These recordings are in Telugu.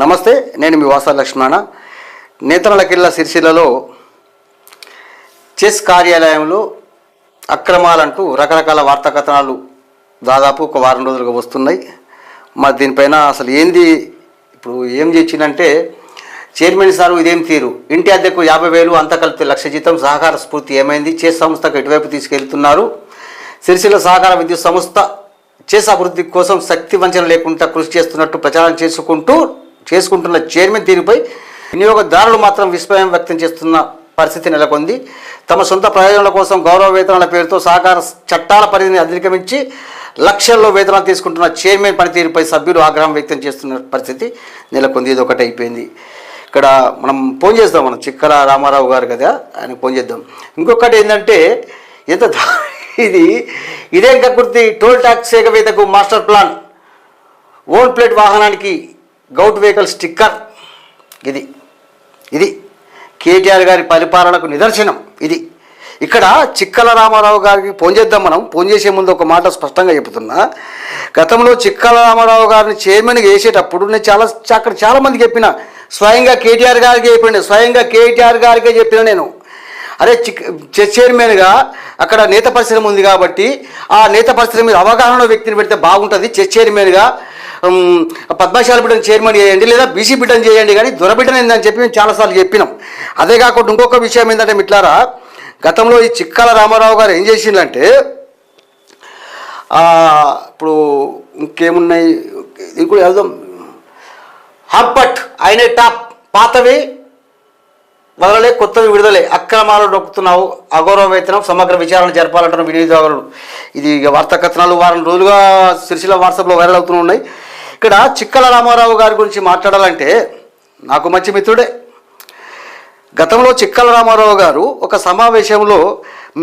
నమస్తే నేను మీ వాసా లక్ష్మణ. నేతనలకిల్ల సిరిసిల్లలో చెస్ కార్యాలయంలో అక్రమాలంటూ రకరకాల వార్తా కథనాలు దాదాపు ఒక వారం రోజులుగా వస్తున్నాయి. మరి దీనిపైన అసలు ఏంది ఇప్పుడు ఏం చేసిందంటే చైర్మన్ సారు ఇదేం తీరు? ఇంటి అద్దెకు యాభై వేలు అంత కలిపి లక్ష జీతం సహకార స్ఫూర్తి ఏమైంది? చెస్ సంస్థకు ఎటువైపు తీసుకెళ్తున్నారు? సిరిసిల్ల సహకార విద్యుత్ సంస్థ చేసే అభివృద్ధి కోసం శక్తి వంచన లేకుండా కృషి చేస్తున్నట్టు ప్రచారం చేసుకుంటూ చేసుకుంటున్న చైర్మన్ దీనిపై వినియోగదారులు మాత్రం విస్మయం వ్యక్తం చేస్తున్న పరిస్థితి నెలకొంది. తమ సొంత ప్రయోజనాల కోసం గౌరవ వేతనాల పేరుతో సహకార చట్టాల పరిధిని అధిగమించి లక్షల్లో వేతనాలు తీసుకుంటున్న చైర్మన్ పనితీరుపై సభ్యులు ఆగ్రహం వ్యక్తం చేస్తున్న పరిస్థితి నెలకొంది. ఇది ఒకటి అయిపోయింది. ఇక్కడ మనం ఫోన్ చేద్దాం మనం చిక్కల రామారావు గారు కదా ఆయన ఫోన్ చేద్దాం. ఇంకొకటి ఏంటంటే ఎంత దా- ఇది ఇదే కకుర్తి టోల్ ట్యాక్స్ ఏకవేతకు మాస్టర్ ప్లాన్. ఓన్ ప్లేట్ వాహనానికి గౌట్ వెహికల్ స్టిక్కర్. ఇది. ఇది. కేటీఆర్ గారి పరిపాలనకు నిదర్శనం. ఇది. ఇక్కడ చిక్కల రామారావు గారికి ఫోన్ చేద్దాం మనం. ఫోన్ చేసే ముందు ఒక మాట స్పష్టంగా చెబుతున్నా గతంలో చిక్కల రామారావు గారిని చైర్మన్గా వేసేటప్పుడు నేను చాలా అక్కడ చాలామంది చెప్పిన స్వయంగా కేటీఆర్ గారికి చెప్పిన స్వయంగా కేటీఆర్ గారికే చెప్పిన నేను. అరే చిక్ చైర్మన్గా అక్కడ నేత పరిశ్రమ ఉంది కాబట్టి ఆ నేత పరిశ్రమ మీద అవగాహన వ్యక్తిని పెడితే బాగుంటుంది. చెస్ చైర్మన్గా పద్మశాల బిడ్డను చైర్మన్ చేయండి లేదా బీసీ బిడ్డను చేయండి కానీ దొరబిడ్డను ఏందని చెప్పి మేము చాలాసార్లు చెప్పినాం. అదే కాకుండా ఇంకొక విషయం ఏంటంటే మిట్లారా గతంలో ఈ చిక్కల రామారావు గారు ఏం చేసిందంటే ఇప్పుడు ఇంకేమున్నాయి? ఇంకో వెళ్దాం హంపట్ ఆయన టాప్ పాతవి వదలలే కొత్తవి విడుదలే. అక్రమాలు నొక్కుతున్నావు అగౌరవ వేతనం సమగ్ర విచారణ జరపాలంటున్న వినియోగదారులు. ఇది వార్తా కథనాలు వారం రోజులుగా సిరిసిల్ల వాట్సాప్లో వైరల్ అవుతూ ఉన్నాయి. ఇక్కడ చిక్కల రామారావు గారి గురించి మాట్లాడాలంటే నాకు మంచి మిత్రుడే. గతంలో చిక్కల రామారావు గారు ఒక సమావేశంలో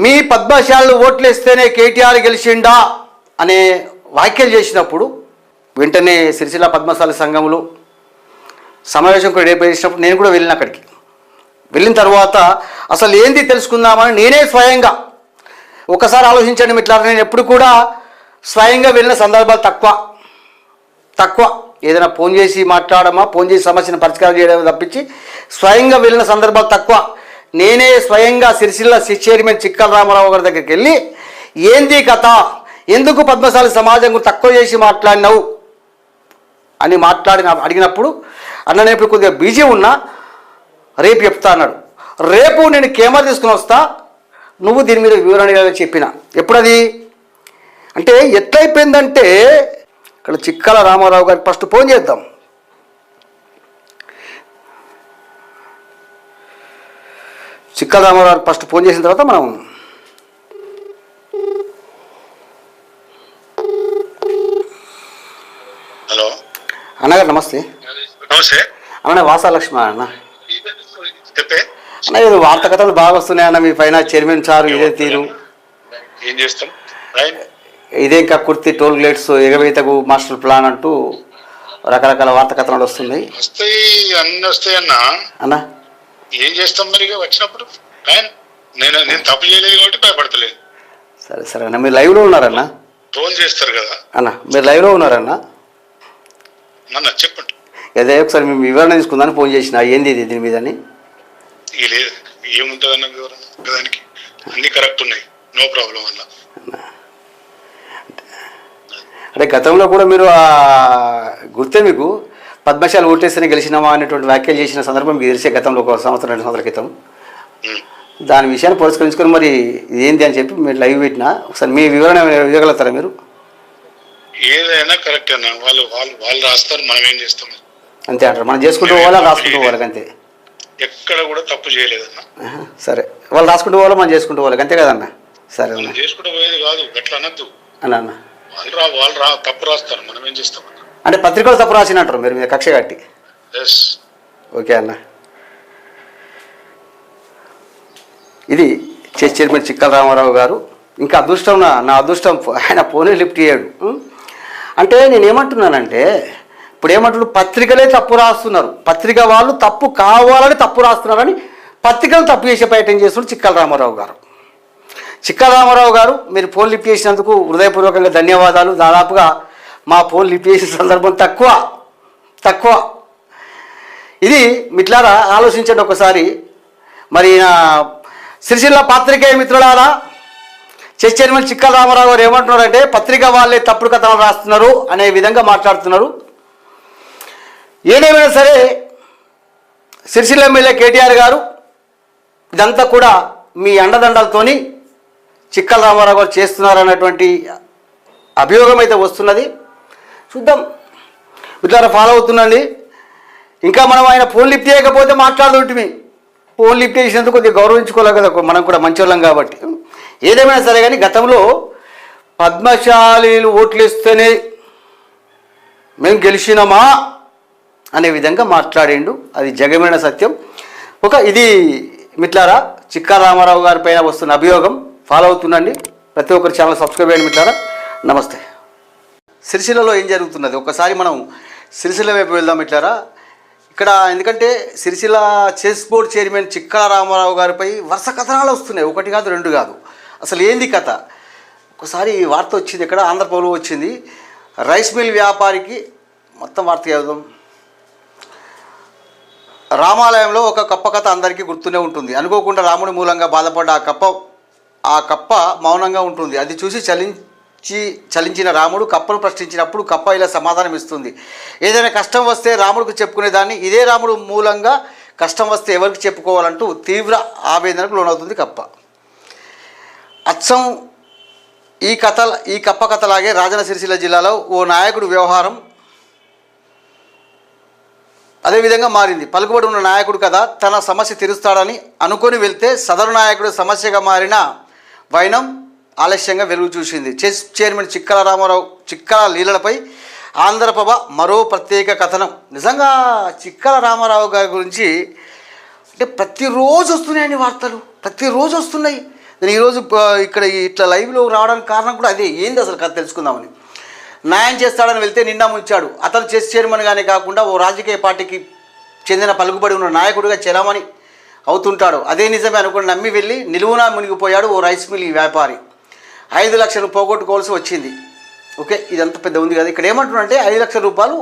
మీ పద్మశాలను ఓట్లేస్తేనే కేటీఆర్ గెలిచిండా అనే వ్యాఖ్యలు చేసినప్పుడు వెంటనే సిరిసిల్ల పద్మశాలి సంఘంలో సమావేశం కూడా రేపు చేసినప్పుడు నేను కూడా వెళ్ళిన అక్కడికి. వెళ్ళిన తర్వాత అసలు ఏంది తెలుసుకుందామని నేనే స్వయంగా ఒకసారి ఆలోచించండి ఇట్లా నేను ఎప్పుడు కూడా స్వయంగా వెళ్ళిన సందర్భాలు తక్కువ. తక్కువ. ఏదైనా ఫోన్ చేసి మాట్లాడమా ఫోన్ చేసి సమస్యను పరిష్కారం చేయడం తప్పించి స్వయంగా వెళ్ళిన సందర్భాలు తక్కువ. నేనే స్వయంగా సిరిసిల్ల సి- చైర్మన్ చిక్కల రామారావు గారి దగ్గరికి వెళ్ళి ఏంది కథ? ఎందుకు పద్మశాలి సమాజం తక్కువ చేసి మాట్లాడినావు? అని మాట్లాడిన అడిగినప్పుడు అన్న నేను కొద్దిగా బిజీ ఉన్నా రేపు చెప్తా అన్నాడు. రేపు నేను కెమెరా తీసుకుని వస్తా నువ్వు దీని మీద వివరణ చెప్పిన. ఎప్పుడది? అంటే ఎట్లయిపోయిందంటే ఇక్కడ చిక్కల రామారావు గారికి ఫస్ట్ ఫోన్ చేద్దాం. చిక్కల రామారావు గారికి ఫస్ట్ ఫోన్ చేసిన తర్వాత మనం హలో. అన్నగారు నమస్తే. నమస్తే. అన్న వాసా లక్ష్మణ అన్న. చెప్పే. అన్న ఇది వార్త కథలు బాగా వస్తున్నాయి అన్న మీ పైన చైర్మన్ సార్ ఇదే తీరు. ఏం చేస్తాం? ఇదే ఇంకా కుర్తి టోల్ గేట్స్ ఎగవేతకు మాస్టర్ ప్లాన్ అంటూ రకరకాల వార్త కథనాలు వస్తున్నాయి. వస్తాయి అన్ని వస్తాయి అన్న. అన్న? ఏం చేస్తాం మరి వచ్చినప్పుడు? నేను నేను తప్పు చేయలేదు కాబట్టి భయపడతలేదు. సరే సరే అన్న. మీరు లైవ్లో ఉన్నారన్న? ట్రోల్ చేస్తారు కదా. అన్న మీరు లైవ్లో ఉన్నారన్న? నన్ను చెప్పండి. అదే ఒకసారి మేము వివరణ తీసుకుందామని ఫోన్ చేసిన. ఏంది ఇది దీని మీద లేదు. ఏముంటుంది అన్న వివరణ? దానికి అన్ని కరెక్ట్ ఉన్నాయి. నో ప్రాబ్లం అన్న. అంటే గతంలో కూడా మీరు ఆ గుర్తే మీకు పద్మశాలు ఓటేస్తేనే గెలిచినామా అనేటువంటి వ్యాఖ్యలు చేసిన సందర్భం మీకు తెలిసే గతంలో ఒక సంవత్సరం రెండు సంవత్సరాల క్రితం. దాని విషయాన్ని పురస్కరించుకొని మరి ఏంది అని చెప్పి మీరు లైవ్ పెట్టినా ఒకసారి మీ వివరణ ఇవ్వగలుగుతారా మీరు? ఏదైనా కరెక్ట్ అన్న వాళ్ళు వాళ్ళు వాళ్ళు రాస్తారు మనం ఏం చేస్తాం? అంతే అంటారు. మనం చేసుకుంటూ పోవాలా రాసుకుంటూ పోవాలి అంతే? ఎక్కడ కూడా తప్పు చేయలేదన్న సరే. వాళ్ళు రాసుకుంటూ పోవాలి మనం చేసుకుంటూ పోవాలి అంతే కదన్న? సరే అన్న. చేసుకుంటూ పోయేది కాదు గట్ల అనద్దు. అన్న అన్న. వాళ్ళు రా వాళ్ళు రా తప్పు రాస్తారు మనం ఏం చేస్తాం అంటే పత్రికలు తప్పు రాసినట్టు మీరు మీద కక్ష కట్టి? ఎస్ ఓకే అన్న. ఇది చెస్ చైర్మన్ చిక్కల రామారావు గారు. ఇంకా అదృష్టం నా నా అదృష్టం ఆయన ఫోనే లిఫ్ట్ చేయడు? అంటే నేను ఏమంటున్నానంటే ఇప్పుడు ఏమంటున్నారు? పత్రికలే తప్పు రాస్తున్నారు. పత్రిక వాళ్ళు తప్పు కావాలని తప్పు రాస్తున్నారని పత్రికలు తప్పు చేసే ప్రయత్నం చేస్తున్నారు చిక్కల రామారావు గారు. చిక్కరామారావు గారు మీరు ఫోన్ లిఫ్ట్ చేసినందుకు హృదయపూర్వకంగా ధన్యవాదాలు. దాదాపుగా మా ఫోన్ లిఫ్ట్ చేసిన సందర్భం తక్కువ తక్కువ. ఇది మిట్లారా ఆలోచించండి ఒకసారి. మరి సిరిసిల్ల పాత్రికేయ మిత్రులారా చెస్ చైర్మన్ రామారావు గారు ఏమంటున్నారంటే పత్రిక వాళ్ళే తప్పుడు కథలు రాస్తున్నారు అనే విధంగా మాట్లాడుతున్నారు. ఏదేమైనా సరే సిరిసిల్ల ఎమ్మెల్యే కేటీఆర్ గారు ఇదంతా కూడా మీ అండదండలతోని చిక్కల రామారావు గారు చేస్తున్నారన్నటువంటి అభియోగం అయితే వస్తున్నది. చూద్దాం. ఇట్లా ఫాలో అవుతుందండి ఇంకా మనం ఆయన ఫోన్ లిఫ్ట్ చేయకపోతే మాట్లాడుతుంటిమి. ఫోన్ లిఫ్ట్ చేసినందుకు కొద్దిగా గౌరవించుకోవాలి కదా మనం కూడా మంచోళ్ళం కాబట్టి. ఏదేమైనా సరే కానీ గతంలో పద్మశాలీలు ఓట్లు ఇస్తేనే మేము గెలిచినామా అనే విధంగా మాట్లాడిండు. అది జగమైన సత్యం. ఒక ఇది మిట్లారా చిక్కా రామారావు గారి పైన వస్తున్న అభియోగం. ఫాలో అవుతుండండి. ప్రతి ఒక్కరి ఛానల్ సబ్స్క్రైబ్ చేయండి మిట్లారా నమస్తే. సిరిసిల్లలో ఏం జరుగుతున్నది? ఒకసారి మనం సిరిసిల్ల వైపు వెళ్దాం ఇట్లారా ఇక్కడ ఎందుకంటే Sircilla chess board chairman Chikkala Ramarao గారిపై వరుస కథనాలు వస్తున్నాయి. ఒకటి కాదు రెండు కాదు. అసలు ఏంది కథ? ఒకసారి వార్త వచ్చింది ఇక్కడ ఆంధ్రప్రభలో వచ్చింది. రైస్ మిల్ వ్యాపారికి మొత్తం వార్త చదువుదాం. రామాలయంలో ఒక కప్ప కథ అందరికీ గుర్తునే ఉంటుంది. అనుకోకుండా రాముడి మూలంగా బాధపడ్డ ఆ కప్ప ఆ కప్ప మౌనంగా ఉంటుంది. అది చూసి చలించి చలించిన రాముడు కప్పను ప్రశ్నించినప్పుడు కప్ప ఇలా సమాధానం ఇస్తుంది. ఏదైనా కష్టం వస్తే రాముడికి చెప్పుకునేదాన్ని ఇదే రాముడు మూలంగా కష్టం వస్తే ఎవరికి చెప్పుకోవాలంటూ తీవ్ర ఆవేదనకు లోనవుతుంది కప్ప. అచ్చం ఈ కథ ఈ కప్ప కథలాగే రాజన సిరిసిల్ల జిల్లాలో ఓ నాయకుడు వ్యవహారం అదేవిధంగా మారింది. పలుకుబడి ఉన్న నాయకుడు కదా తన సమస్య తీరుస్తాడని అనుకొని వెళ్తే సదరు నాయకుడు సమస్యగా మారిన వైనం ఆలస్యంగా వెలుగు చూసింది. చెస్ చైర్మన్ చిక్కల రామారావు చిక్కల లీలలపై ఆంధ్రప్రభ మరో ప్రత్యేక కథనం. నిజంగా చిక్కల రామారావు గారి గురించి అంటే ప్రతిరోజు వస్తున్నాయండి వార్తలు. ప్రతిరోజు వస్తున్నాయి. నేను ఈరోజు ఇక్కడ ఇట్లా లైవ్లో రావడానికి కారణం కూడా అదే. ఏంది అసలు కథ తెలుసుకుందామని. న్యాయం చేస్తాడని వెళ్తే నిండా ముంచాడు. అతను చెస్ చైర్మన్గానే కాకుండా ఓ రాజకీయ పార్టీకి చెందిన పలుకుబడి ఉన్న నాయకుడిగా చెలామణి అవుతుంటాడు. అదే నిజమే అనుకుని నమ్మి వెళ్ళి నిలువునా మునిగిపోయాడు ఓ రైస్ మిల్ వ్యాపారి. ఐదు లక్షలు పోగొట్టుకోవాల్సి వచ్చింది. ఓకే ఇదంతా పెద్ద ఉంది కదా. ఇక్కడ ఏమంటున్నాడంటే ఐదు లక్షల రూపాయలు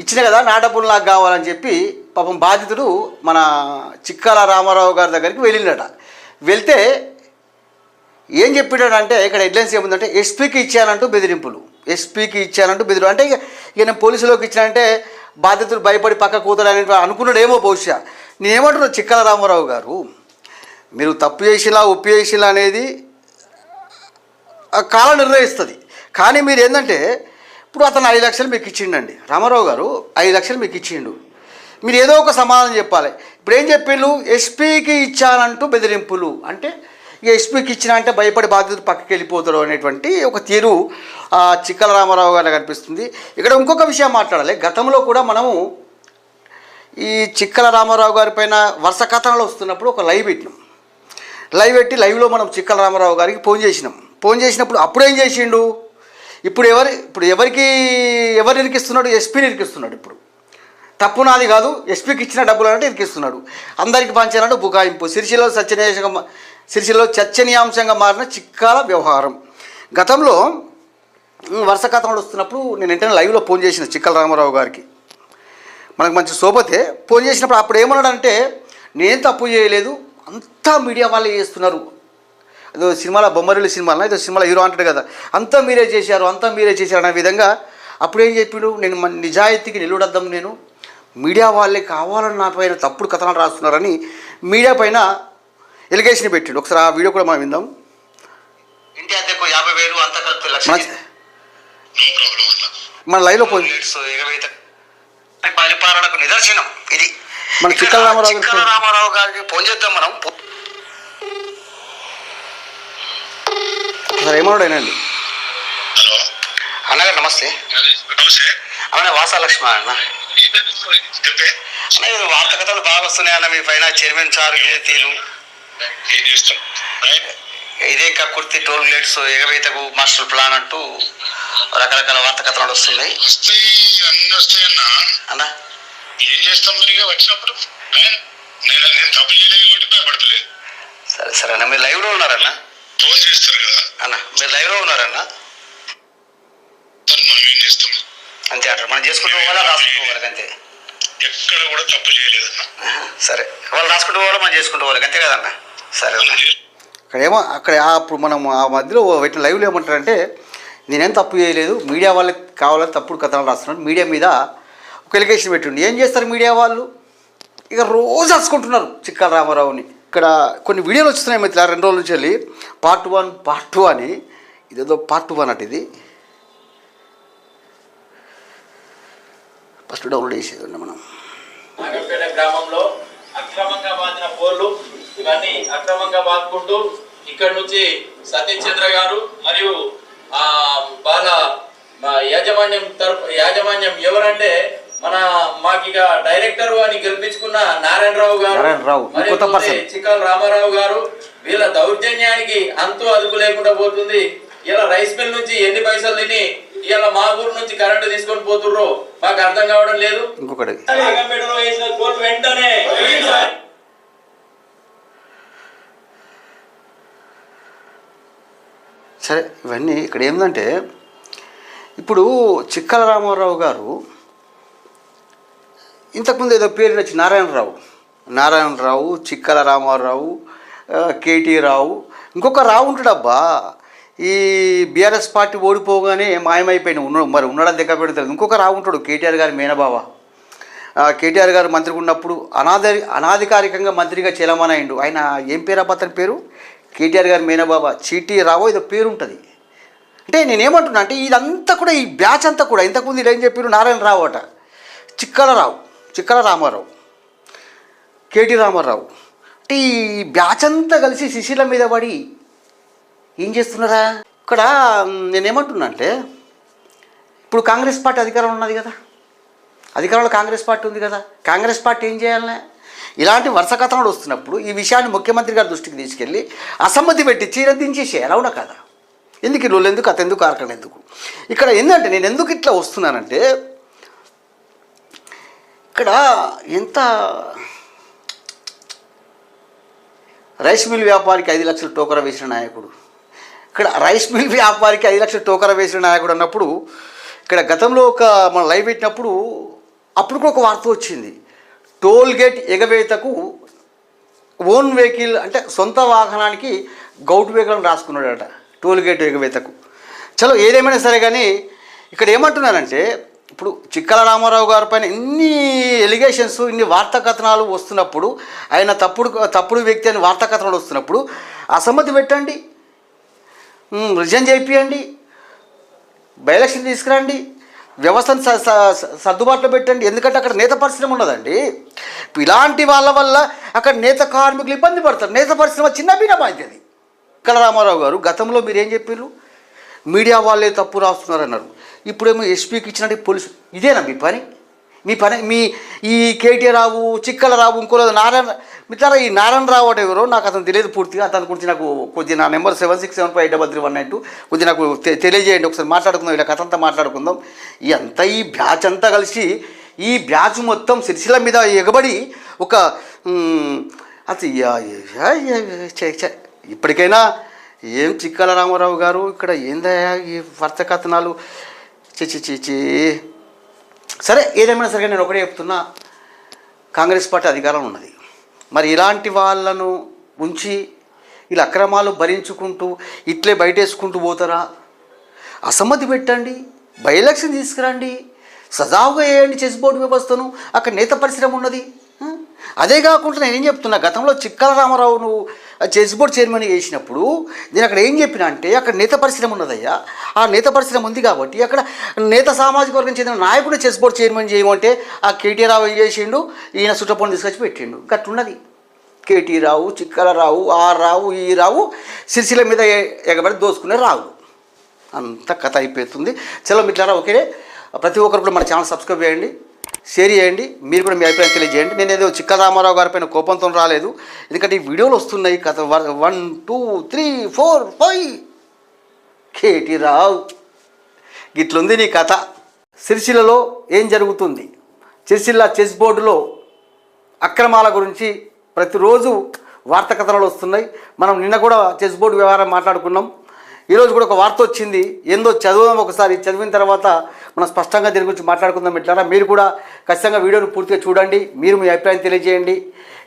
ఇచ్చిన కదా నా డబ్బులు నాకు కావాలని చెప్పి పాపం బాధితుడు మన చిక్కాల రామారావు గారి దగ్గరికి వెళ్ళిండట. వెళ్తే ఏం చెప్పాడంటే ఇక్కడ హెడ్లైన్స్ ఏముందంటే ఎస్పీకి ఇచ్చానంటూ బెదిరింపులు. ఎస్పీకి ఇచ్చానంటూ బెదిరి అంటే ఇక ఇక నేను పోలీసులోకి ఇచ్చానంటే బాధితులు భయపడి పక్క కూతాడని అనుకున్నాడేమో బహుశా. నేనేమంటున్నా చిక్కల రామారావు గారు? మీరు తప్పు చేసినా ఒప్పు చేసినా అనేది ఆ కాలం నిర్ణయిస్తుంది. కానీ మీరు ఏంటంటే ఇప్పుడు అతను ఐదు లక్షలు మీకు ఇచ్చిండండి. రామారావు గారు ఐదు లక్షలు మీకు ఇచ్చిండు. మీరు ఏదో ఒక సమాధానం చెప్పాలి. ఇప్పుడు ఏం చెప్పిండు ఎస్పీకి ఇచ్చానంటూ బెదిరింపులు. అంటే ఇక ఎస్పీకి ఇచ్చినా అంటే భయపడి బాధితుడు పక్కకి వెళ్ళిపోతాడు అనేటువంటి ఒక తీరు ఆ, చిక్కల రామారావు గారు కనిపిస్తుంది. ఇక్కడ ఇంకొక విషయం మాట్లాడాలి. గతంలో కూడా మనము ఈ చిక్కల రామారావు గారి పైన వరుస కథనాలు వస్తున్నప్పుడు ఒక లైవ్ పెట్టినాం. లైవ్ పెట్టి లైవ్లో మనం చిక్కల రామారావు గారికి ఫోన్ చేసినాం. ఫోన్ చేసినప్పుడు అప్పుడు ఏం చేసిండు? ఇప్పుడు ఎవరి ఇప్పుడు ఎవరికి ఎవరు ఇరికిస్తున్నాడు ఎస్పీ ఇరికిస్తున్నాడు ఇప్పుడు. తప్పు నాది కాదు ఎస్పీకి ఇచ్చిన డబ్బులు అంటే ఇరికిస్తున్నాడు అందరికి పంచాలంటే బుకాయింపు. సిరిసిలో చర్చనీయాంశంగా సిరిసిలో చర్చనీయాంశంగా మారిన చిక్కాల వ్యవహారం. గతంలో వరుస కథంలో వస్తున్నప్పుడు నేను వెంటనే లైవ్లో ఫోన్ చేసిన చిక్కల రామారావు గారికి. మనకు మంచి సోపతే ఫోన్ చేసినప్పుడు అప్పుడు ఏమన్నాడంటే నేను తప్పు చేయలేదు అంతా మీడియా వాళ్ళే చేస్తున్నారు. అదో సినిమాలో బొమ్మరిల్లు సినిమాలో ఇదో సినిమాలో హీరో అంటాడు కదా. అంతా మీరే చేశారు అంతా మీరే చేశారు అనే విధంగా అప్పుడేం చెప్పాడు చెప్పిండు? నేను మన నిజాయితీకి నిలువడద్దాం నేను మీడియా వాళ్ళే కావాలని నా పైన తప్పుడు కథనాలు రాస్తున్నారని మీడియా పైన ఎలిగేషన్ పెట్టిండు. ఒకసారి ఆ వీడియో కూడా మనం విందాం. ఇంటి అద్దెకు యాభై వేలు అంత కలిపి లక్ష అన్న మన లైవ్లో ఫోన్ పరిపాలనకు నిదర్శనం ఇది. మన చిక్కల రామారావు గారికి చిక్కల రామారావు గారికి ఫోన్ చేద్దాం మనం. ఒకసారి ఏమన్నాడు అయినండి హలో. అన్నగారు నమస్తే. నమస్తే. అవున వాసాలక్ష్మి అన్న అన్న. వార్త కథలు బాగా వస్తున్నాయి అన్న మీ పైన చైర్మన్ సార్ ఇదే తీరు? ఏం చేస్తాం? ఇదే కక్కుర్తి టోల్ గేట్స్ ఎగవేతకు మాస్టర్ ప్లాన్ అంటూ రకరకాల వార్త కథనాలు వస్తున్నాయి. వస్తాయి అన్ని అన్న. ఏం చేస్తాం మరి వచ్చినప్పుడు? నేను నేను తప్పు చేయలేదు కాబట్టి భయపడతలేదు. సరే సరే అన్న మీరు లైవ్లో ఉన్నారన్న? ఫోన్ చేస్తారు కదా. అన్న మీరు లైవ్లో ఉన్నారన్న? మనం ఏం చేస్తాం? అంతే అంటారు మనం చేసుకుంటూ పోవాలా రాసుకుంటూ పోవాలి అంతే ఎక్కడ కూడా తప్పు చేయలేదన్న. సరే వాళ్ళు రాసుకుంటూ పోవాలి మనం చేసుకుంటూ పోవాలి? అంతే కదన్న? సరే అన్న. అక్కడ ఏమో అక్కడ అప్పుడు మనం ఆ మధ్యలో పెట్టిన లైవ్లో ఏమంటారంటే నేనేం తప్పు చేయలేదు మీడియా వాళ్ళకి కావాలని తప్పుడు కథనాలు రాస్తున్నాడు మీడియా మీద ఒక ఎలిగేషన్ పెట్టిండి. ఏం చేస్తారు మీడియా వాళ్ళు? ఇక రోజు అరుచుకుంటున్నారు చిక్కాల రామారావుని. ఇక్కడ కొన్ని వీడియోలు వస్తున్నాయి మిత్రుల రెండు రోజుల నుంచి వెళ్ళి. పార్ట్ వన్ పార్ట్ టూ అని. ఇదేదో పార్ట్ వన్ అటు ఇది. ఫస్ట్ డౌన్లోడ్ చేసేది ఉండే మనం నాగంపేట గ్రామంలో అక్రమంగా బాధిన బోర్లు ఇవన్నీ అక్రమంగా బాదుకుంటూ ఇక్కడ నుంచి సతీష్ చంద్ర గారు మరియు మా యాజమాన్యం తరపు యాజమాన్యం ఎవరంటే మన మాకిక డైరెక్టర్ అని గెలిపించుకున్న నారాయణరావు గారు. చిక్కల రామారావు గారు వీళ్ళ దౌర్జన్యానికి అంతు అదుపు లేకుండా పోతుంది ఇలా రైస్ మిల్ నుంచి ఎన్ని పైసలు తిని ఇలా మా ఊరు నుంచి కరెంటు తీసుకొని పోతుర్రో మాకు అర్థం కావడం లేదు. ఇంకొకటి. వెంటనే. సరే ఇవన్నీ ఇక్కడ ఏంటంటే ఇప్పుడు చిక్కల రామారావు గారు ఇంతకుముందు ఏదో పేరు వచ్చి నారాయణరావు. నారాయణరావు చిక్కల రామారావు కేటీ రావు ఇంకొక రావు ఉంటాడబ్బా ఈ బీఆర్ఎస్ పార్టీ ఓడిపోగానే మాయమైపోయిన ఉన్న మరి ఉండడం దగ్గర పెడతాడు ఇంకొక రావు ఉంటాడు కేటీఆర్ గారి మేనబావ. కేటీఆర్ గారు మంత్రిగా ఉన్నప్పుడు అనాధ అనాధికారికంగా మంత్రిగా చెలమనయిండు ఆయన ఏం పేరు అతని పేరు? కేటీఆర్ గారి మేనబాబా చీటీ రావో ఏదో పేరు ఉంటుంది అంటే నేనేమంటున్నా అంటే ఇదంతా కూడా ఈ బ్యాచ్ అంతా కూడా ఇంతకుముందు ఇలా ఏం చెప్పారు నారాయణ రావు అట. చిక్కలరావు చిక్కల రామారావు. కేటీ రామారావు. అంటే ఈ బ్యాచ్ అంతా కలిసి శిశిల మీద పడి ఏం చేస్తున్నారా? ఇక్కడ మ్, నేనేమంటున్నా అంటే ఇప్పుడు కాంగ్రెస్ పార్టీ అధికారంలో ఉన్నది కదా. అధికారంలో కాంగ్రెస్ పార్టీ ఉంది కదా. కాంగ్రెస్ పార్టీ ఏం చేయాలనే? ఇలాంటి వరుస కథనాలు వస్తున్నప్పుడు ఈ విషయాన్ని ముఖ్యమంత్రి గారి దృష్టికి తీసుకెళ్ళి అసమ్మతి పెట్టి చీర దించేసేయాలి అవునా కదా. ఎందుకు ఈ రోజు ఎందుకు అతెందుకు ఆరకడం ఎందుకు? ఇక్కడ ఏంటంటే నేను ఎందుకు ఇట్లా వస్తున్నానంటే ఇక్కడ ఎంత రైస్ మిల్ వ్యాపారికి ఐదు లక్షల టోకరా వేసిన నాయకుడు ఇక్కడ రైస్ మిల్ వ్యాపారికి ఐదు లక్షల టోకరా వేసిన నాయకుడు అన్నప్పుడు ఇక్కడ గతంలో ఒక మనం లైవ్ పెట్టినప్పుడు అప్పుడు కూడా ఒక వార్త వచ్చింది. టోల్ గేట్ ఎగవేతకు ఓన్ వెహికల్ అంటే సొంత వాహనానికి గౌట్ వెహికల్ రాసుకున్నాడట టోల్ గేట్ ఎగవేతకు. చలో ఏదేమైనా సరే కానీ ఇక్కడ ఏమంటున్నానంటే ఇప్పుడు చిక్కల రామారావు గారి పైన ఇన్ని ఎలిగేషన్స్ ఇన్ని వార్తాకథనాలు వస్తున్నప్పుడు ఆయన తప్పుడు తప్పుడు వ్యక్తి అని వార్తాకథనాలు వస్తున్నప్పుడు అసమ్మతి పెట్టండి. రిజైన్ చేయించండి బై ఎలక్షన్ తీసుకురండి. వ్యవస్థను స- స- సర్దుబాటులో పెట్టండి. ఎందుకంటే అక్కడ నేత పరిశ్రమ ఉన్నదండి. ఇలాంటి వాళ్ళ వల్ల అక్కడ నేత కార్మికులు ఇబ్బంది పడతారు. నేత పరిశ్రమ చిన్న భిన్నమైంది అది ఇక్కడ రామారావు గారు గతంలో మీరు ఏం చెప్పారు మీడియా వాళ్ళే తప్పు రాస్తున్నారు అన్నారు ఇప్పుడేమో ఎస్పీకి ఇచ్చినట్టు పోలీసు ఇదేనా మీ పని? మీ పని మీ ఈ కేటీఆర్ రావు చిక్కల రావు ఇంకోలేదు నారాయణ మిత్ర ఈ నారాయణ రావు అంటే ఎవరో నాకు అతను తెలియదు పూర్తిగా. అతని గురించి నాకు కొద్దిగా నా number seven six seven five double three one nine two కొద్దిగా నాకు తెలియజేయండి. ఒకసారి మాట్లాడుకుందాం ఇలా కథ అంతా మాట్లాడుకుందాం. ఈ అంతా ఈ బ్యాచ్ అంతా కలిసి ఈ బ్యాచ్ మొత్తం సిరిసిల మీద ఎగబడి ఒక అది ఇప్పటికైనా ఏం చిక్కల రామారావు గారు ఇక్కడ ఏందయ్యా ఈ వర్త కథనాలు చి చి చి చి. సరే ఏదేమైనా సరే నేను ఒకటే చెప్తున్నా. కాంగ్రెస్ పార్టీ అధికారం ఉన్నది. మరి ఇలాంటి వాళ్ళను ఉంచి వీళ్ళు అక్రమాలు భరించుకుంటూ ఇట్లే బయటేసుకుంటూ పోతారా? అసమ్మతి పెట్టండి బై ఎలక్షన్ తీసుకురండి సజావుగా వేయండి చెస్ బోర్డు వ్యవస్థను అక్కడ నేత పరిశ్రమ ఉన్నది. అదే కాకుండా నేను ఏం చెప్తున్నా గతంలో చిక్కల రామారావును చెస్ బోర్డు చైర్మన్ చేసినప్పుడు నేను అక్కడ ఏం చెప్పిన అంటే అక్కడ నేత పరిశ్రమ ఉన్నదయ్యా. ఆ నేత పరిశ్రమ ఉంది కాబట్టి అక్కడ నేత సామాజిక వర్గం చెందిన నాయకుడు చెస్ బోర్డు చైర్మన్ చేయమంటే ఆ కేటీ రావు ఏం చేసిండు? ఈయన సుట్టపొండి తీసుకొచ్చి పెట్టిండు. గట్టున్నది కేటీ రావు చిక్కల రావు ఆ రావు ఈ రావు సిరిసిల మీద ఎగబడి దోసుకునే రావు. అంత కథ అయిపోతుంది. చలో మిట్లారా ఓకే ప్రతి ఒక్కరు కూడా మన ఛానల్ సబ్స్క్రైబ్ చేయండి. షేర్ చేయండి. మీరు కూడా మీ అభిప్రాయం తెలియజేయండి. నేను ఏదో చిక్క రామారావు గారి పైన కోపంతో రాలేదు. ఎందుకంటే ఈ వీడియోలు వస్తున్నాయి కథ one two three four five. KT Rao గిట్లుంది నీ కథ. సిరిసిల్లలో ఏం జరుగుతుంది? సిరిసిల్ల చెస్ బోర్డులో అక్రమాల గురించి ప్రతిరోజు వార్తా కథనాలు వస్తున్నాయి. మనం నిన్న కూడా చెస్ బోర్డు వ్యవహారం మాట్లాడుకున్నాం. ఈరోజు కూడా ఒక వార్త వచ్చింది. ఏందో చదువుదాం ఒకసారి. చదివిన తర్వాత మనం స్పష్టంగా దీని గురించి మాట్లాడుకుందాం ఇట్లా మీరు కూడా ఖచ్చితంగా వీడియోను పూర్తిగా చూడండి. మీరు మీ అభిప్రాయం తెలియజేయండి.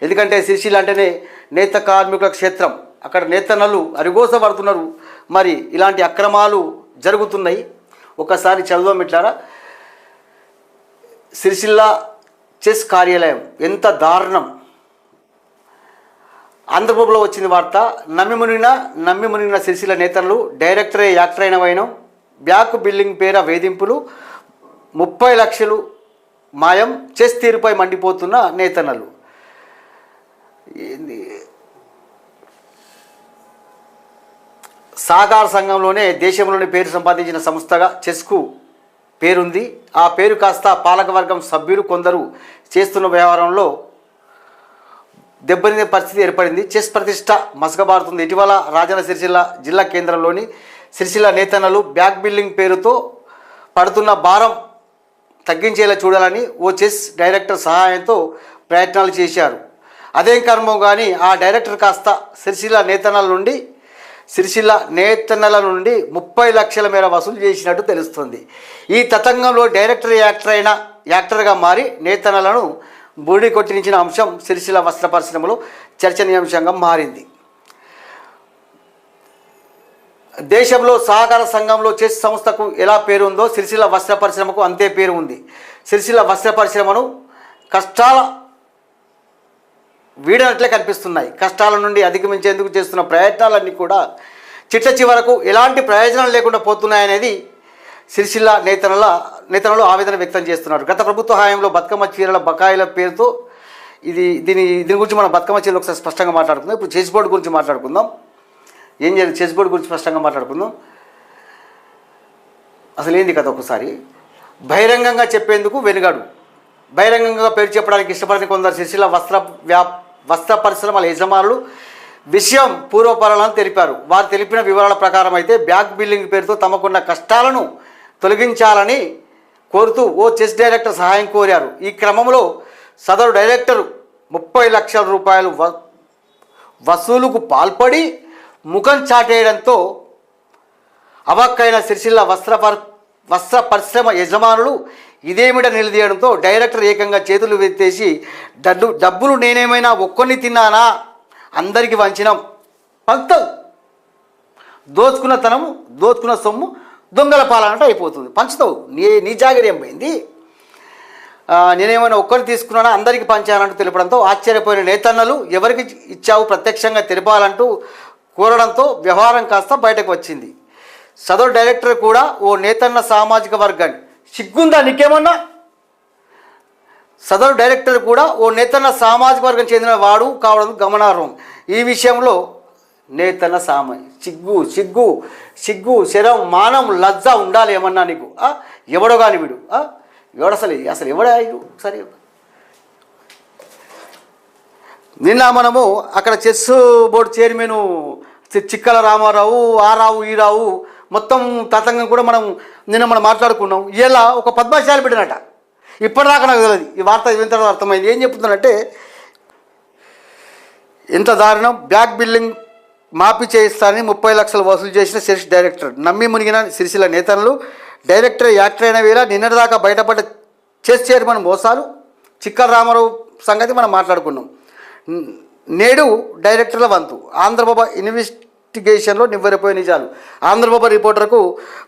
ఎందుకంటే సిరిసిల్ల అంటేనే నేత కార్మికుల క్షేత్రం. అక్కడ నేతన్నలు అరిగోసపడుతున్నారు మరి ఇలాంటి అక్రమాలు జరుగుతున్నాయి. ఒకసారి చదువుదాం ఇట్లారా సిరిసిల్ల చెస్ కార్యాలయం ఎంత దారుణం. ఆంధ్రప్రభలో వచ్చింది వార్త నమ్మి మునిగిన నమ్మి మునిగిన సిరిసిల నేతలు డైరెక్టరే యాక్టర్ అయిన వైనం బ్యాక్ బిల్డింగ్ పేర వేధింపులు ముప్పై లక్షలు మాయం చెస్ తీరుపై మండిపోతున్న నేతన్నలు. ఏంది సహకార సంఘంలోనే దేశంలోని పేరు సంపాదించిన సంస్థగా చెస్కు పేరుంది. ఆ పేరు కాస్త పాలకవర్గం సభ్యులు కొందరు చేస్తున్న వ్యవహారంలో దెబ్బతినే పరిస్థితి ఏర్పడింది. చెస్ ప్రతిష్ట మసకబారుతుంది. ఇటీవల రాజన్న సిరిసిల్ల జిల్లా కేంద్రంలోని సిరిసిల్ల నేతన్నలు బ్యాక్ బిల్డింగ్ పేరుతో పడుతున్న భారం తగ్గించేలా చూడాలని ఓ చెస్ డైరెక్టర్ సహాయంతో ప్రయత్నాలు చేశారు. అదేం కర్మం కానీ ఆ డైరెక్టర్ కాస్త సిరిసిల్ల నేతన్నల నుండి సిరిసిల్ల నేతన్నల నుండి ముప్పై లక్షల మేర వసూలు చేసినట్టు తెలుస్తుంది. ఈ తతంగంలో డైరెక్టర్ యాక్టర్ అయిన యాక్టర్గా మారి నేతన్నలను బూడి కొట్టించిన అంశం సిరిసిల్ల వస్త్ర పరిశ్రమలో చర్చనీయాంశంగా మారింది. దేశంలో సహకార సంఘంలో చెస్ సంస్థకు ఎలా పేరు ఉందో సిరిసిల్ల వస్త్ర పరిశ్రమకు అంతే పేరు ఉంది. సిరిసిల్ల వస్త్ర పరిశ్రమను కష్టాల వీడనట్లే కనిపిస్తున్నాయి. కష్టాల నుండి అధిగమించేందుకు చేస్తున్న ప్రయత్నాలన్నీ కూడా చిట్ట చివరకు ఎలాంటి ప్రయోజనాలు లేకుండా పోతున్నాయనేది సిరిసిల్ల నేతల నేతలు ఆవేదన వ్యక్తం చేస్తున్నారు. గత ప్రభుత్వ హయాంలో బతుకమ్మ చీరల బకాయిల పేరుతో ఇది దీని దీని గురించి మనం బతుకమ్మ చీరలు ఒకసారి స్పష్టంగా మాట్లాడుకుందాం. ఇప్పుడు చెస్ బోర్డు గురించి మాట్లాడుకుందాం. ఏం చేయాలి చెస్ బోర్డు గురించి స్పష్టంగా మాట్లాడుకుందాం. అసలు ఏంది కదా ఒకసారి? బహిరంగంగా చెప్పేందుకు వెనుగాడు. బహిరంగంగా పేరు చెప్పడానికి ఇష్టపడని కొందరు సిరిసిల్ల వస్త్ర వ్యా వస్త్ర పరిశ్రమల యజమానులు విషయం పూర్వపరాలను తెలిపారు. వారు తెలిపిన వివరాల ప్రకారం అయితే బ్యాక్ బిల్డింగ్ పేరుతో తమకున్న కష్టాలను తొలగించాలని కోరుతూ ఓ చెస్ డైరెక్టర్ సహాయం కోరారు. ఈ క్రమంలో సదరు డైరెక్టర్ ముప్పై లక్షల రూపాయలు వ వసూలుకు పాల్పడి ముఖం చాటేయడంతో అవాక్కైన సిరిసిల్ల వస్త్ర వస్త్ర పరిశ్రమ యజమానులు ఇదేమిట నిలదీయడంతో డైరెక్టర్ ఏకంగా చేతులు ఎత్తేసి డబ్బు డబ్బులు నేనేమైనా ఒక్కొని తిన్నానా? అందరికి వంచినాం. పంక్తం. దోచుకున్న తనము దోచుకున్న సొమ్ము దొంగల పాలనట అయిపోతుంది. పంచుతావు. నీ నీ జాగ్రత్త పోయింది. నేనేమైనా ఒక్కరిని తీసుకున్నానా? అందరికీ పంచానంటూ తెలపడంతో ఆశ్చర్యపోయిన నేతన్నలు ఎవరికి ఇచ్చావు ప్రత్యక్షంగా తెలిపాలంటూ కోరడంతో వ్యవహారం కాస్త బయటకు వచ్చింది. సదరు డైరెక్టర్ కూడా ఓ నేతన్న సామాజిక వర్గాన్ని సిగ్గుందా నీకేమన్నా? సదరు డైరెక్టర్ కూడా ఓ నేతన్న సామాజిక వర్గం చెందిన వాడు కావడం గమనార్హం. ఈ విషయంలో నేతన సామ సిగ్గు సిగ్గు సిగ్గు శరం మానం లజ్జ ఉండాలి ఏమన్నా నీకు ఎవడో కాని వీడు ఆ? ఎవడు అసలు అసలు ఎవడా సరే నిన్న మనము అక్కడ chess board chairman Chikkala Ramarao ఆ రావు ఈ రావు మొత్తం తతంగం కూడా మనం నిన్న మనం మాట్లాడుకున్నాం. ఇలా ఒక పద్మశాలి పెట్టినట ఇప్పటిదాకా నాకు తెలియదు ఈ వార్త విన్న తర్వాత అర్థమైంది. ఏం చెప్తున్నానంటే ఎంత దారుణం. బ్యాక్ బిల్డింగ్ మాఫీ చేయిస్తానని ముప్పై లక్షలు వసూలు చేసిన సిరిసి డైరెక్టర్. నమ్మి మునిగిన సిరిసిల నేతలు డైరెక్టర్ యాక్టర్ అయిన వేళ నిన్నటిదాకా బయటపడ్డ చెస్ చైర్మన్ మోసాలు చిక్కల రామారావు సంగతి మనం మాట్లాడుకున్నాం. నేడు డైరెక్టర్ల వంతు. ఆంధ్రబాబ ఇన్వెస్టిగేషన్లో నివ్వరిపోయే నిజాలు. ఆంధ్రబాబ రిపోర్టర్కు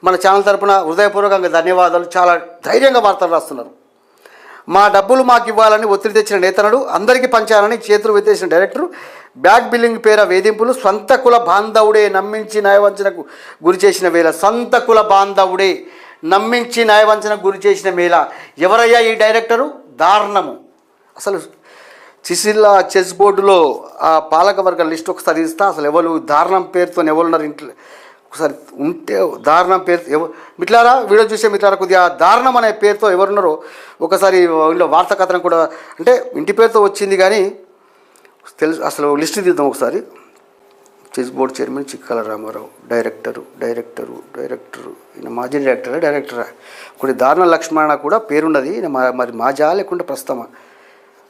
మన ఛానల్ తరపున హృదయపూర్వకంగా ధన్యవాదాలు. చాలా ధైర్యంగా వార్తలు రాస్తున్నారు. మా డబ్బులు మాకు ఇవ్వాలని ఒత్తిడి తెచ్చిన నేతనుడు అందరికీ పంచాలని చేతులు వెత్తేసిన డైరెక్టర్ బ్యాక్ బిల్లింగ్ పేర వేధింపులు సొంత కుల బాంధవుడే నమ్మించి న్యాయవంచనకు గురి చేసిన వేళ సొంత కుల బాంధవుడే నమ్మించి న్యాయవంచనకు గురి చేసిన వేళ ఎవరయ్యా ఈ డైరెక్టరు? దారుణము. అసలు చిసిల్లా చెస్ బోర్డులో ఆ పాలకవర్గ లిస్ట్ ఒకసారి ఇస్తా అసలు ఎవరు దారుణం పేరుతో ఎవరున్నారు ఇంట్లో? ఒకసారి ఉంటే దారుణం పేరు ఎవ మిట్లారా? వీడియో చూసే మిట్లారా? కొద్దిగా దారుణం అనే పేరుతో ఎవరున్నారో ఒకసారి ఇంట్లో వార్తా కథనం కూడా అంటే ఇంటి పేరుతో వచ్చింది కానీ తెలుసు అసలు లిస్ట్ తీద్దాం ఒకసారి. Chess board chairman Chikkala Ramarao director director director ఈయన మాజీ డైరెక్టరా డైరెక్టరా కొన్ని దారుణ లక్ష్మణ కూడా పేరున్నది. మా- మరి మాజా లేకుంటే ప్రస్తుతమా?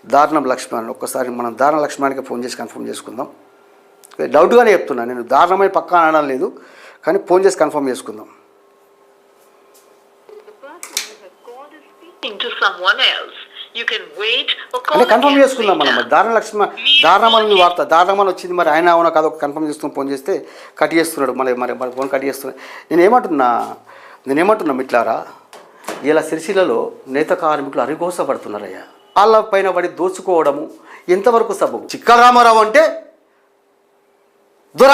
దారుణం లక్ష్మణ్. ఒక్కసారి మనం దారుణ లక్ష్మణ్కి ఫోన్ చేసి కన్ఫర్మ్ చేసుకుందాం. డౌట్గానే చెప్తున్నాను నేను దారుణమై పక్కా అనడం లేదు. కానీ ఫోన్ చేసి కన్ఫర్మ్ చేసుకుందాం. The to someone else. అంటే కన్ఫర్మ్ చేసుకుందాం మనం. దారుణ లక్ష్మ దారుణమని వార్త దారుణమని వచ్చింది మరి ఆయన అవునా కాదో కన్ఫర్మ్ చేసుకుని ఫోన్ చేస్తే కట్ చేస్తున్నాడు. మరి మరి మరి ఫోన్ కట్ చేస్తున్నాడు నేను ఏమంటున్నా? నేను ఏమంటున్నా మిట్లారా ఇలా సిరిసిల్లలో నేత కార్మికులు అరిగోసపడుతున్నారయ్యా. వాళ్ళ పైన పడి దోచుకోవడము ఎంతవరకు సబబు? చిక్క రామారావు అంటే దొర.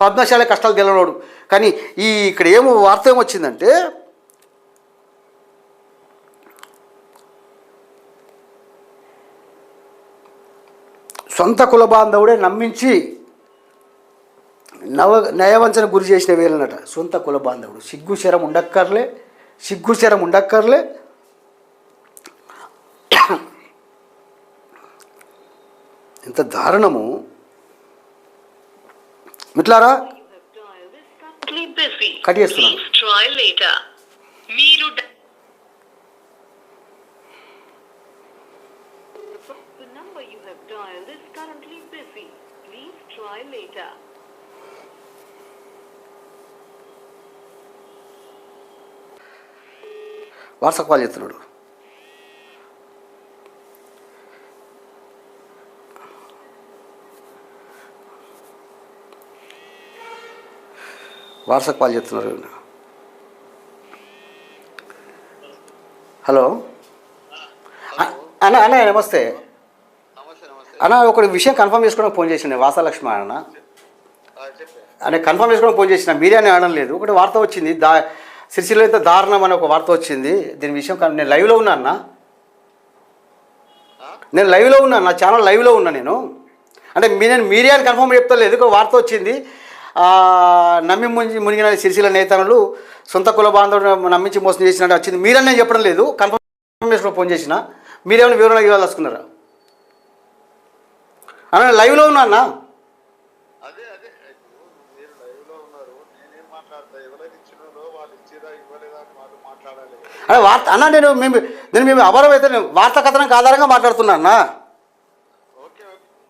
పద్మశాల కష్టాలు గెలవడు కానీ ఈ ఇక్కడ ఏమో వార్త ఏమొచ్చిందంటే సొంత కుల బాంధవుడే నమ్మించి నవ నయవంచన గురి చేసిన వేలనట సొంత కుల బాంధవుడు. సిగ్గు శరం ఉండక్కర్లే సిగ్గు శరం ఉండక్కర్లే. ఇంత దారుణము. మిట్లారా busy. కట్ చేస్తున్నాను. వాట్సాప్ కాల్ చేస్తున్నాడు వాట్సాప్ కాల్ చేస్తున్నారు హలో. అన్న అన్న నమస్తే. అన్న ఒక విషయం కన్ఫర్మ్ చేసుకోవడానికి ఫోన్ చేసిన వాసాలక్ష్మి అన్న. అనే కన్ఫర్మ్ చేసుకోవడం ఫోన్ చేసిన మీడియా అని అనడం లేదు. ఒకటి వార్త వచ్చింది దా సిరిసిల్ల అయితే దారుణం అని ఒక వార్త వచ్చింది. దీని విషయం కానీ నేను లైవ్లో ఉన్నా అన్న. నేను లైవ్లో ఉన్నా నా ఛానల్ లైవ్లో ఉన్నా నేను. అంటే మీ నేను మీడియా అని కన్ఫర్మ్ చెప్తలేదు ఒక వార్త వచ్చింది. నమ్మి ముంచి మునిగిన సిరిసిల్ల నేతలు సొంత కుల బాంధవుడు నమ్మించి మోసం చేసినట్టు వచ్చింది. మీరని నేను చెప్పడం లేదు. కన్ఫర్మేషన్లో ఫోన్ చేసిన. మీరేమైనా వివరణ ఇవ్వాలనుకున్నారా? అన్న లైవ్లో ఉన్నా అన్న అదే అదే ఇప్పుడు మీరు లైవ్లో ఉన్నారు నేనేం మాట్లాడతా ఎవరైతే ఇచ్చినారో వాళ్ళు ఇచ్చిరా అదే వార్త అన్న నేను మేము నేను మేము అభరం అయితే నేను వార్తా కథనానికి ఆధారంగా మాట్లాడుతున్నా అన్న.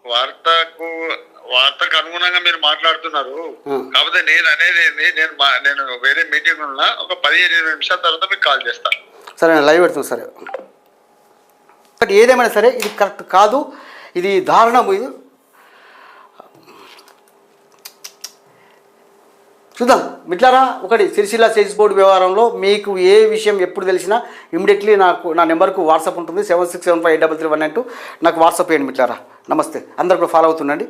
వార్తకు వార్తకు అనుగుణంగా మీరు మాట్లాడుతున్నారు. కాకపోతే నేను అనేది ఏంది, నేను నేను వేరే మీటింగ్ ఉన్నా ఒక పదిహేను ఇరవై నిమిషాల తర్వాత మీకు కాల్ చేస్తాను సరే లైవ్ పెడుతున్నా సరే. బట్ ఏదేమైనా సరే ఇది కరెక్ట్ కాదు. ఇది దారుణం ఇది చూద్దాం. మిట్లారా ఒకటి సిరిసిల్ల సేల్స్ బోర్డు వ్యవహారంలో మీకు ఏ విషయం ఎప్పుడు తెలిసినా ఇమీడియట్లీ నాకు నా నెంబర్కు వాట్సాప్ ఉంటుంది. Seven six seven five eight double three one nine two. నాకు వాట్సాప్ చేయండి మిట్లారా. నమస్తే. అందరు కూడా ఫాలో అవుతుండండి.